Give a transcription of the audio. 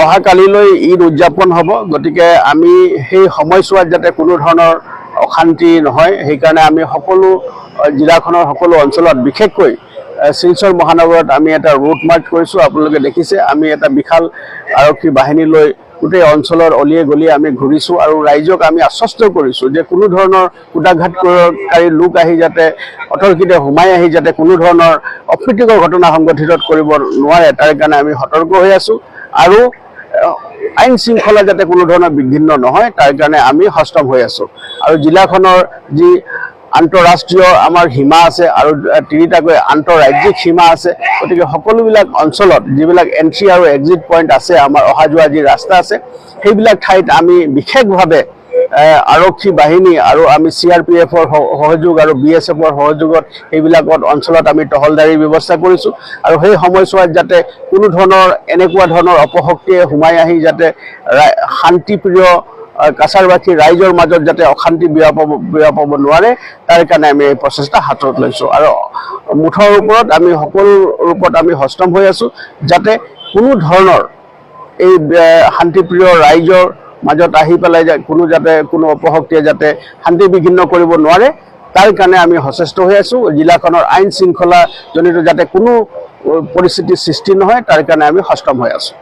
অহাকালিলৈ ঈদ উদযাপন হ'ব। গতিকে আমি সেই সময়ছোৱাত যাতে কোনো ধৰণৰ অশান্তি নহয় সেইকাৰণে আমি সকলো জিলাখনৰ সকলো অঞ্চলত বিশেষকৈ শিলচৰ মহানগৰত আমি এটা ৰুট মাৰ্চ কৰিছোঁ। আপোনালোকে দেখিছে আমি এটা বিশাল আৰক্ষী বাহিনী লৈ গোটেই অঞ্চলৰ অলিয়ে গলিয়ে আমি ঘূৰিছোঁ আৰু ৰাইজক আমি আশ্বস্ত কৰিছোঁ যে কোনো ধৰণৰ কুটাঘাতকাৰী লোক আহি যাতে অতৰ্কিতে সোমাই আহি যাতে কোনো ধৰণৰ অপ্ৰীতিকৰ ঘটনা সংঘটিত কৰিব নোৱাৰে তাৰ কাৰণে আমি সতৰ্ক হৈ আছোঁ। আৰু আইন শৃংখলা যাতে কোনো ধৰণৰ বিঘ্নিন্ন নহয় তাৰ কাৰণে আমি সষ্টম হৈ আছোঁ। আৰু জিলাখনৰ যি আন্তঃৰাষ্ট্ৰীয় আমাৰ সীমা আছে আৰু তিনিটাকৈ আন্তঃৰাজ্যিক সীমা আছে গতিকে সকলোবিলাক অঞ্চলত যিবিলাক এণ্ট্ৰি আৰু এক্সিট পইণ্ট আছে আমাৰ অহা যোৱা যি ৰাস্তা আছে সেইবিলাক ঠাইত আমি বিশেষভাৱে আৰক্ষী বাহিনী আৰু আমি চি আৰ পি এফৰ সহযোগ আৰু বি এছ এফৰ সহযোগত সেইবিলাকত অঞ্চলত আমি টহলদাৰীৰ ব্যৱস্থা কৰিছোঁ। আৰু সেই সময়ছোৱাত যাতে কোনো ধৰণৰ এনেকুৱা ধৰণৰ অপশক্তিয়ে সোমাই আহি যাতে শান্তিপ্ৰিয় কাছাৰবাসী ৰাইজৰ মাজত যাতে অশান্তি বিয়পাব বিয়পাব নোৱাৰে, তাৰ কাৰণে আমি এই প্ৰচেষ্টা হাতত লৈছোঁ। আৰু মুঠৰ ওপৰত আমি সকলো ৰূপত আমি সষ্টম হৈ আছোঁ, যাতে কোনো ধৰণৰ এই শান্তিপ্ৰিয় ৰাইজৰ মাজত আহি পেলাই কোনো যাতে কোনো অপশক্তিয়ে যাতে শান্তি বিঘিন্ন কৰিব নোৱাৰে, তাৰ কাৰণে আমি সচেষ্ট হৈ আছোঁ। জিলাখনৰ আইন শৃংখলাজনিত যাতে কোনো পৰিস্থিতিৰ সৃষ্টি নহয়, তাৰ কাৰণে আমি সষ্টম হৈ আছোঁ।